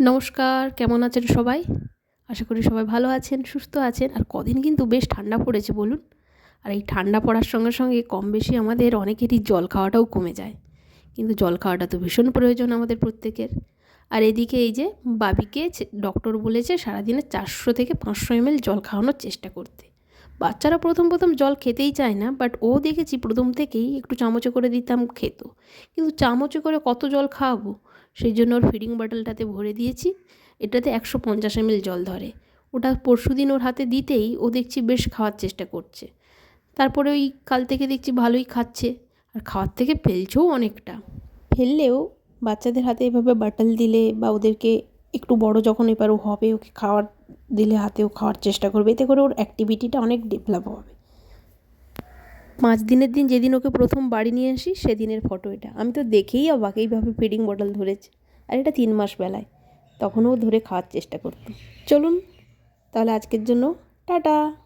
নমস্কার, কেমন আছেন সবাই? আশা করি সবাই ভালো আছেন, সুস্থ আছেন। আর কদিন কিন্তু বেশ ঠান্ডা পড়েছে, বলুন। আর এই ঠান্ডা পড়ার সঙ্গে সঙ্গে কম বেশি আমাদের অনেকেরই জল খাওয়াটাও কমে যায়। কিন্তু জল খাওয়াটা তো ভীষণ প্রয়োজন আমাদের প্রত্যেকের। আর এদিকে এই যে বাবিকে ডক্টর বলেছে সারাদিনে চারশো থেকে পাঁচশো এমএল জল খাওয়ানোর চেষ্টা করতে। বাচ্চারা প্রথম প্রথম জল খেতেই চায় না বাট ও দেখেছি প্রথম থেকেই একটু চামচে করে দিতাম খেত। কিন্তু চামচে করে কত জল খাওয়াবো? সেই জন্য ওর ফিডিং বটলটাতে ভরে দিয়েছি। এটাতে একশো পঞ্চাশ এমএল জল ধরে। ওটা পরশু দিন ওর হাতে দিতেই ও দেখছি বেশ খাওয়ার চেষ্টা করছে। তারপরে ওই কাল থেকে দেখছি ভালোই খাচ্ছে। আর খাওয়ার থেকে ফেলছেও অনেকটা। ফেললেও বাচ্চাদের হাতে এভাবে বাটল দিলে বা ওদেরকে একটু বড় যখন এবার ও হবে, ওকে খাওয়ার দিলে হাতেও খাওয়ার চেষ্টা করবে। এতে করে ওর অ্যাক্টিভিটিটা অনেক ডেভেলপ হবে। পাঁচ দিনের দিন যেদিন ওকে প্রথম বাড়ি নিয়ে আসি, সেদিনের ফটো এটা। আমি তো দেখেই অবাক, এইভাবে ফিডিং বটল ধরেছে। আর এটা তিন মাস বেলায়। তখনও ধরে খাওয়ার চেষ্টা করতো। চলুন, তাহলে আজকের জন্য টাটা।